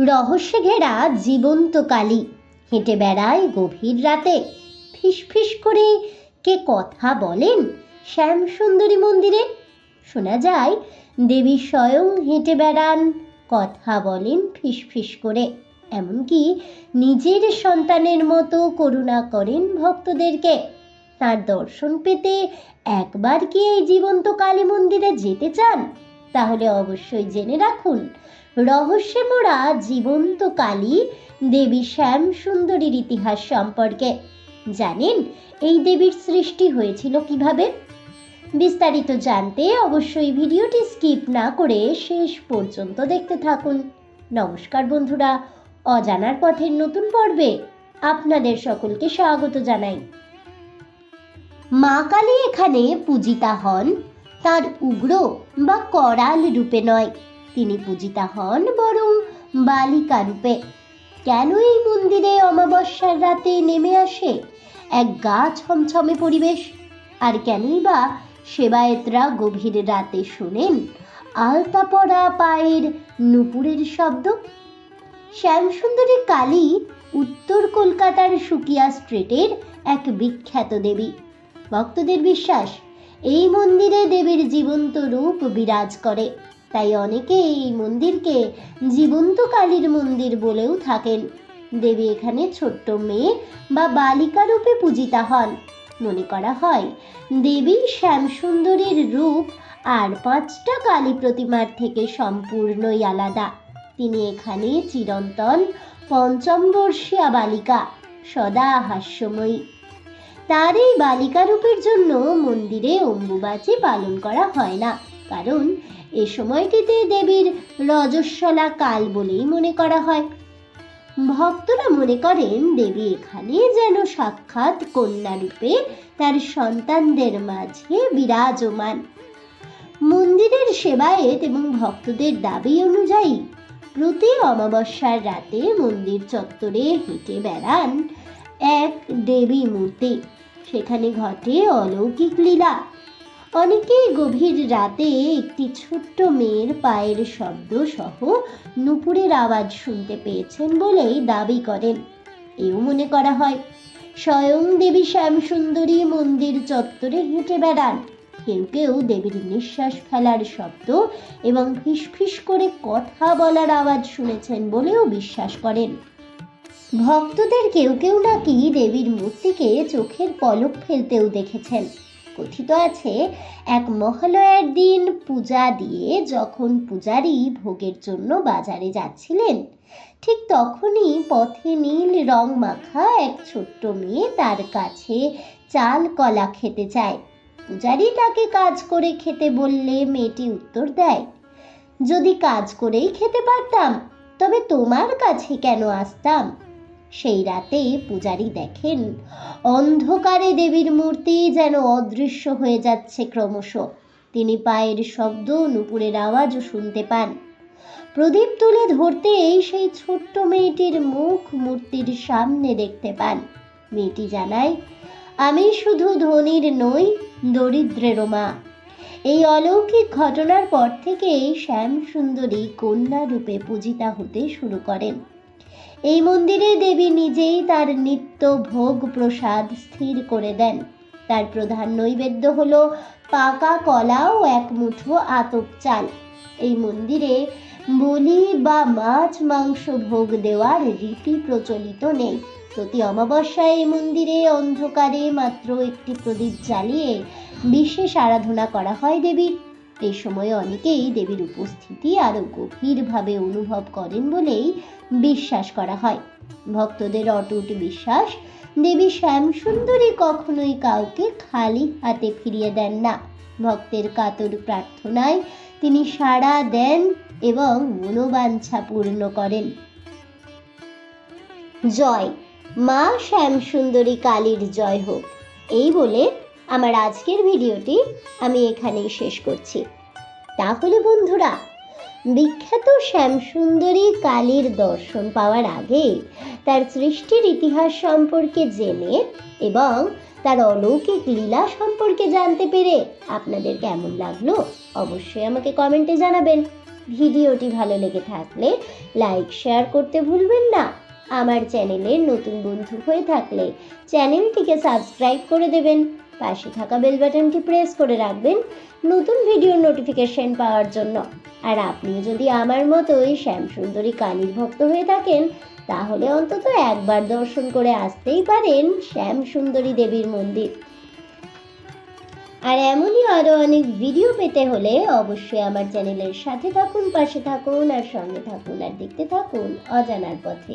রহস্যে ঘেরা জীবন্ত কালী। হেঁটে বেড়ায় গভীর রাতে। ফিসফিস করে কে কথা বলেন শ্যামসুন্দরী মন্দিরে? শোনা যায়, দেবী স্বয়ং হেঁটে বেড়ান, কথা বলেন ফিসফিস করে। এমনকি নিজের সন্তানের মতো করুণা করেন ভক্তদেরকে। তার দর্শন পেতে একবার কি এই জীবন্ত কালী মন্দিরে যেতে চান? তাহলে অবশ্যই জেনে রাখুন রহস্যে মোড়া জীবন্ত কালী দেবী শ্যাম সুন্দরীর ইতিহাস সম্পর্কে। জানেন, এই দেবীর সৃষ্টি হয়েছিল কীভাবে? বিস্তারিত জানতে অবশ্যই ভিডিওটি স্কিপ না করে শেষ পর্যন্ত দেখতে থাকুন। নমস্কার বন্ধুরা, অজানার পথের নতুন পর্বে আপনাদের সকলকে স্বাগত জানাই। মা কালী এখানে পূজিতা হন, তার উগ্র বা করাল রূপে নয়। তিনি পূজিতা হন বরং বালিকা রূপে। কেন এই মন্দিরে অমাবস্যার রাতে নেমে আসে? এক গা ছমছমে পরিবেশ। আর কেনই বা সেবায়েতরা গভীর রাতে শোনেন আলতা পড়া পায়ের নুপুরের শব্দ? শ্যামসুন্দরী কালী উত্তর কলকাতার সুকিয়া স্ট্রিটের এক বিখ্যাত দেবী। ভক্তদের বিশ্বাস, এই মন্দিরে দেবীর জীবন্ত রূপ বিরাজ করে। তাই অনেকে এই মন্দিরকে জীবন্ত কালীর মন্দির বলেও থাকেন। দেবী এখানে ছোট্ট মেয়ে বা বালিকা রূপে পূজিতা হন। মনে করা হয়, দেবী শ্যামসুন্দরীর রূপ আর পাঁচটা কালী প্রতিমার থেকে সম্পূর্ণই আলাদা। তিনি এখানে চিরন্তন পঞ্চম বর্ষীয়া বালিকা, সদা হাস্যময়ী। তার এই বালিকা রূপের জন্য মন্দিরে অম্বুবাচী পালন করা হয় না, কারণ এ সময়টিতে দেবীর রজস্বলা কাল বলেই মনে করা হয়। ভক্তরা মনে করেন দেবী এখানে যেন সাক্ষাৎ কন্যা রূপে তার সন্তানদের মাঝে বিরাজমান। মন্দিরের সেবায়েত এবং ভক্তদের দাবি অনুযায়ী প্রতি অমাবস্যার রাতে মন্দির চত্বরে হেঁটে বেড়ান এক দেবী মূর্তি। সেখানে ঘটে অলৌকিক লীলা। অনেকেই গভীর রাতে একটি ছোট্ট মেয়ের পায়ের শব্দ সহ নুপুরের আওয়াজ শুনতে পেয়েছেন বলেই দাবি করেন। এও মনে করা হয়, স্বয়ং দেবী শ্যামসুন্দরী মন্দির চত্বরে হেঁটে বেড়ান। কেউ কেউ দেবীর নিঃশ্বাস ফেলার শব্দ এবং ফিসফিস করে কথা বলার আওয়াজ শুনেছেন বলেও বিশ্বাস করেন। ভক্তদের কেউ কেউ নাকি দেবীর মূর্তিকে চোখের পলক ফেলতেও দেখেছেন। কথিত আছে, এক মহালয়ার দিন পূজা দিয়ে যখন পূজারী ভোগের জন্য বাজারে যাচ্ছিলেন, ঠিক তখনই পথে নীল রং মাখা এক ছোট্ট মেয়ে তার কাছে চাল কলা খেতে চায়। পূজারি তাকে কাজ করে খেতে বললে মেয়েটি উত্তর দেয়, যদি কাজ করেই খেতে পারতাম, তবে তোমার কাছে কেন আসতাম? সেই রাতে পূজারি দেখেন, অন্ধকারে দেবীর মূর্তি যেন অদৃশ্য হয়ে যাচ্ছে ক্রমশ। তিনি পায়ের শব্দ, নুপুরের আওয়াজও শুনতে পান। প্রদীপ তুলে ধরতেই সেই ছোট্ট মেয়েটির মুখ মূর্তির সামনে দেখতে পান। মেয়েটি জানায়, আমি শুধু ধনীর নই দরিদ্রেরও মা। এই অলৌকিক ঘটনার পর থেকেই শ্যাম সুন্দরী কন্যা রূপে পূজিতা হতে শুরু করেন। এই মন্দিরে দেবী নিজেই তার নিত্য ভোগ প্রসাদ স্থির করে দেন। তার প্রধান নৈবেদ্য হল পাকা কলা ও এক মুঠো আতপ চাল। এই মন্দিরে বলি বা মাছ মাংস ভোগ দেওয়ার রীতি প্রচলিত নেই। প্রতি অমাবস্যায় এই মন্দিরে অন্ধকারে মাত্র একটি প্রদীপ জ্বালিয়ে বিশেষ আরাধনা করা হয় দেবীর। এই সময় অনেকেই দেবীর উপস্থিতি আরও গভীরভাবে অনুভব করেন বলেই বিশ্বাস করা হয়। ভক্তদের অটুট বিশ্বাস, দেবী শ্যামসুন্দরী কখনোই কাউকে খালি হাতে ফিরিয়ে দেন না। ভক্তের কাতর প্রার্থনায় তিনি সাড়া দেন এবং মনোবাঞ্ছা পূর্ণ করেন। জয়, মা শ্যামসুন্দরী কালীর জয় হোক। এই বলে আমার আজকের ভিডিওটি আমি এখানেই শেষ করছি। তাহলে বন্ধুরা, বিখ্যাত শ্যামসুন্দরী কালীর দর্শন পাওয়ার আগে তার সৃষ্টির ইতিহাস সম্পর্কে জেনে এবং তার অলৌকিক লীলা সম্পর্কে জানতে পেরে আপনাদের কেমন লাগল অবশ্যই আমাকে কমেন্টে জানাবেন। ভিডিওটি ভালো লেগে থাকলে লাইক, শেয়ার করতে ভুলবেন না। আমার চ্যানেলের নতুন বন্ধু হয়ে থাকলে চ্যানেলটিকে সাবস্ক্রাইব করে দেবেন। পাশে থাকা বেল বাটনটি প্রেস করে রাখবেন নতুন ভিডিওর নোটিফিকেশন পাওয়ার জন্য। আর আপনিও যদি আমার মতোই শ্যামসুন্দরী কালীর ভক্ত হয়ে থাকেন, তাহলে অন্তত একবার দর্শন করে আসতেই পারেন শ্যামসুন্দরী দেবীর মন্দির। আর এমনই আরও অনেক ভিডিও পেতে হলে অবশ্যই আমার চ্যানেলের সাথে থাকুন, পাশে থাকুন, আর সঙ্গে থাকুন, আর দেখতে থাকুন অজানার পথে।